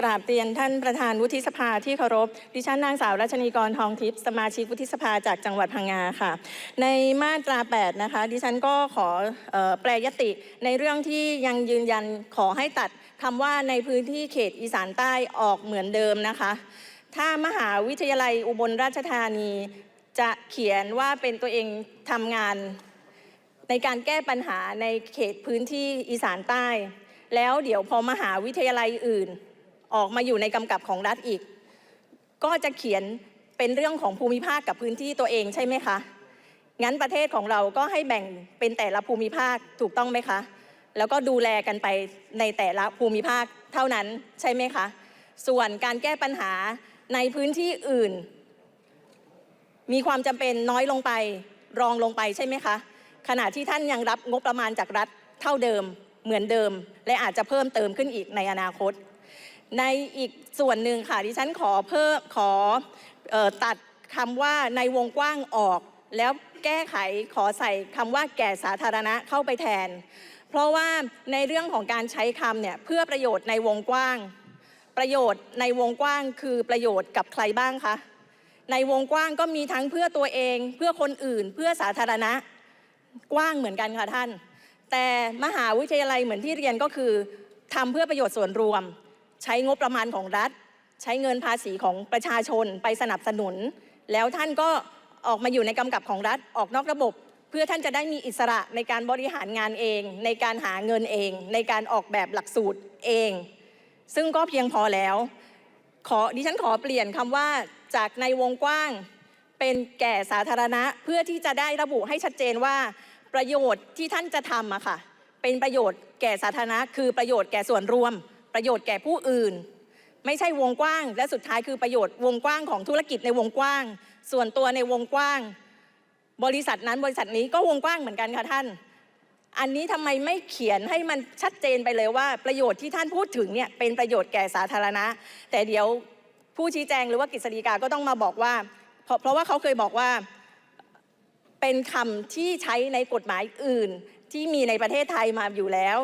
กราบเรียนท่านประธานวุฒิสภาที่เคารพ ดิฉันนางสาวรัชนีกรทองทิพย์สมาชิกวุฒิสภาจากจังหวัดพังงาค่ะ ในมาตรา 8 นะคะ ดิฉันก็ขอเอ่อแปลยติในเรื่องที่ยังยืนยันขอให้ตัดคำว่าในพื้นที่เขตอีสานใต้ออกเหมือนเดิมนะคะ ถ้ามหาวิทยาลัยอุบลราชธานีจะเขียนว่าเป็นตัวเองทำงานในการแก้ปัญหาในเขตพื้นที่อีสานใต้ แล้วเดี๋ยวพอมหาวิทยาลัยอื่น ออกมาอยู่ในกำกับของรัฐอีก ก็จะเขียนเป็นเรื่องของภูมิภาคกับพื้นที่ตัวเองใช่ไหมคะ งั้นประเทศของเราก็ให้แบ่งเป็นแต่ละภูมิภาคถูกต้องไหมคะ แล้วก็ดูแลกันไปในแต่ละภูมิภาคเท่านั้นใช่ไหมคะ ส่วนการแก้ปัญหาในพื้นที่อื่น มีความจำเป็นน้อยลงไปรองลงไปใช่ไหมคะ ขณะที่ท่านยังรับงบประมาณจากรัฐเท่าเดิมเหมือนเดิม และอาจจะเพิ่มเติมขึ้นอีกในอนาคต ในอีกส่วนหนึ่งค่ะดิฉันขอเพิ่มขอออตัดคำว่าในวงกว้างออก แล้วแก้ไขขอใส่คำว่าแก่สาธารณะเข้าไปแทน เพราะว่าในเรื่องของการใช้คำเนี่ยเพื่อประโยชน์ในวงกว้าง ประโยชน์ในวงกว้างคือประโยชน์กับใครบ้างคะในวงกว้างก็มีทั้งเพื่อตัวเอง เพื่อคนอื่น เพื่อสาธารณะกว้างเหมือนกันค่ะท่าน แต่มหาวิทยาลัยเหมือนที่เรียนก็คือทำเพื่อประโยชน์ส่วนรวม ใช้งบประมาณของรัฐ ใช้เงินภาษีของประชาชนไปสนับสนุน แล้วท่านก็ออกมาอยู่ในกำกับของรัฐออกนอกระบบ เพื่อท่านจะได้มีอิสระในการบริหารงานเอง ในการหาเงินเอง ในการออกแบบหลักสูตรเอง ซึ่งก็เพียงพอแล้วขอดิฉันขอเปลี่ยนคำว่าจากในวงกว้างเป็นแก่สาธารณะเพื่อที่จะได้ระบุให้ชัดเจนว่าประโยชน์ที่ท่านจะทำอะค่ะ เป็นประโยชน์แก่สาธารณะ คือประโยชน์แก่ส่วนรวม ประโยชน์แก่ผู้อื่น ไม่ใช่วงกว้าง และสุดท้ายคือประโยชน์วงกว้างของธุรกิจในวงกว้าง ส่วนตัวในวงกว้าง บริษัทนั้นบริษัทนี้ก็วงกว้างเหมือนกันค่ะท่าน อันนี้ทำไมไม่เขียนให้มันชัดเจนไปเลยว่า ประโยชน์ที่ท่านพูดถึงเนี่ยเป็นประโยชน์แก่สาธารณะ แต่เดี๋ยวผู้ชี้แจงหรือว่ากฤษฎีกาก็ต้องมาบอกว่า เพราะเพราะว่าเขาเคยบอกว่าเป็นคำที่ใช้ในกฎหมายอื่นที่มีในประเทศไทยมาอยู่แล้ว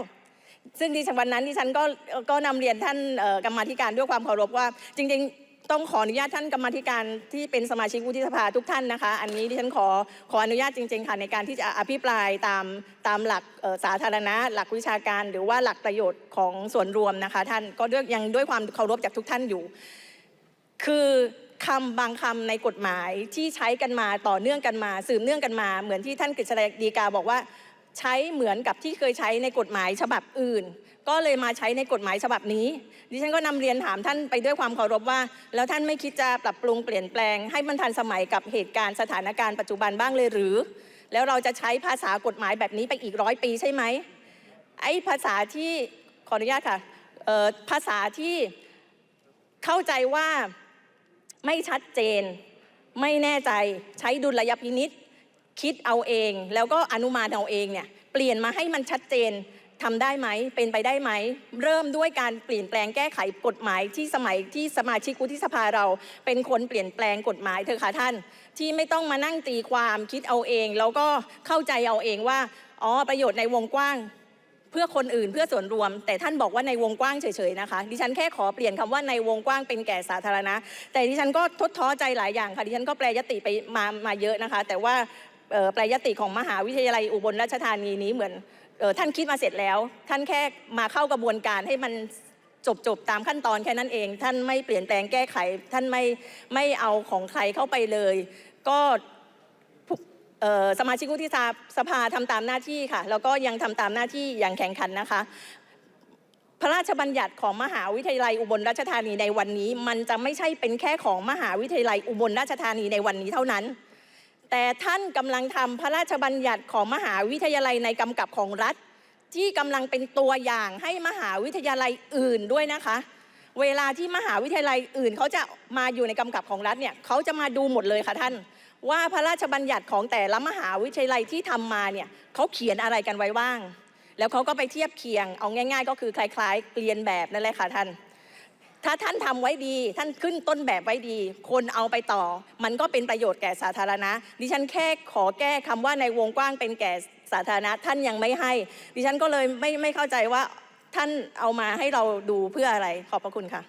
ซึ่งดิฉันวันนั้นดิฉันก็ก็นำเรียนท่านกรรมาธิการด้วยความเคารพว่า จริง ๆ ต้องขออนุญาตท่านกรรมาธิการที่เป็นสมาชิกวุฒิสภาทุกท่านนะคะ อันนี้ดิฉันขอขออนุญาตจริง ๆ ค่ะในการที่จะอภิปรายตามตามหลักสาธารณะ หลักวิชาการ หรือว่าหลักประโยชน์ของส่วนรวมนะคะ ท่านก็ด้วยยังด้วยความเคารพจากทุกท่านอยู่ คือคำบางคำในกฎหมายที่ใช้กันมาต่อเนื่องกันมา สืบเนื่องกันมา เหมือนที่ท่านกฤษฎีกาบอกว่า ใช้เหมือนกับที่เคยใช้ในกฎหมายฉบับอื่น ก็เลยมาใช้ในกฎหมายฉบับนี้ ดิฉันก็นำเรียนถามท่านไปด้วยความเคารพว่า แล้วท่านไม่คิดจะปรับปรุงเปลี่ยนแปลง ให้มันทันสมัยกับเหตุการณ์สถานการณ์ปัจจุบันบ้างเลยหรือ แล้วเราจะใช้ภาษากฎหมายแบบนี้ไปอีกร้อยปีใช่ไหมไอ้ภาษาที่ขออนุญาตค่ะภาษาที่เข้าใจว่าไม่ชัดเจน ไม่แน่ใจใช้ดุลยพินิษ คิดเอาเอง แล้วก็อนุมานเอาเองเนี่ยเปลี่ยนมาให้มันชัดเจนทำได้ไหมเป็นไปได้ไหม เริ่มด้วยการเปลี่ยนแปลงแก้ไขกฎหมายที่สมัยที่สมาชิกวุฒิสภาเรา เป็นคนเปลี่ยนแปลงกฎหมายเถอะค่ะท่าน ที่ไม่ต้องมานั่งตีความคิดเอาเอง แล้วก็เข้าใจเอาเองว่าอ๋อประโยชน์ในวงกว้าง เพื่อคนอื่นเพื่อส่วนรวม แต่ท่านบอกว่าในวงกว้างเฉยๆนะคะดิฉันแค่ขอเปลี่ยนคำว่าในวงกว้างเป็นแก่สาธารณะ แต่ดิฉันก็ทดท้อใจหลายอย่างค่ะดิฉันก็แปลยติไปมามาเยอะนะคะ แต่ว่า แปลยติของมหาวิทยาลัยอุบลราชธานีนี้เหมือนท่านคิดมาเสร็จแล้ว ท่านแค่มาเข้ากระบวนการให้มันจบจบตามขั้นตอนแค่นั้นเอง ท่านไม่เปลี่ยนแปลงแก้ไข ท่านไม่ไม่เอาของใครเข้าไปเลย ก็สมาชิกวุฒิสภาทำตามหน้าที่ค่ะ แล้วก็ยังทำตามหน้าที่อย่างแข่งขันนะคะ พระราชบัญญัติของมหาวิทยาลัยอุบลราชธานีในวันนี้ มันจะไม่ใช่เป็นแค่ของมหาวิทยาลัยอุบลราชธานีในวันนี้เท่านั้น แต่ท่านกำลังทำพระราชบัญญัติของมหาวิทยาลัยในกำกับของรัฐ ที่กำลังเป็นตัวอย่างให้มหาวิทยาลัยอื่นด้วยนะคะ เวลาที่มหาวิทยาลัยอื่นเขาจะมาอยู่ในกำกับของรัฐเนี่ยเขาจะมาดูหมดเลยค่ะท่าน ว่าพระราชบัญญัติของแต่ละมหาวิทยาลัยที่ทำมาเนี่ยเขาเขียนอะไรกันไว้บ้าง แล้วเขาก็ไปเทียบเคียง เอาง่าย ๆ ก็คือคล้าย ๆ เรียนแบบนั่นแหละค่ะท่าน ถ้าท่านทำไว้ดี ท่านขึ้นต้นแบบไว้ดี คนเอาไปต่อ มันก็เป็นประโยชน์แก่สาธารณะ ดิฉันแค่ขอแก้คำว่าในวงกว้างเป็นแก่สาธารณะ ท่านยังไม่ให้ ดิฉันก็เลยไม่ไม่เข้าใจว่าท่านเอามาให้เราดูเพื่ออะไร ขอบพระคุณค่ะ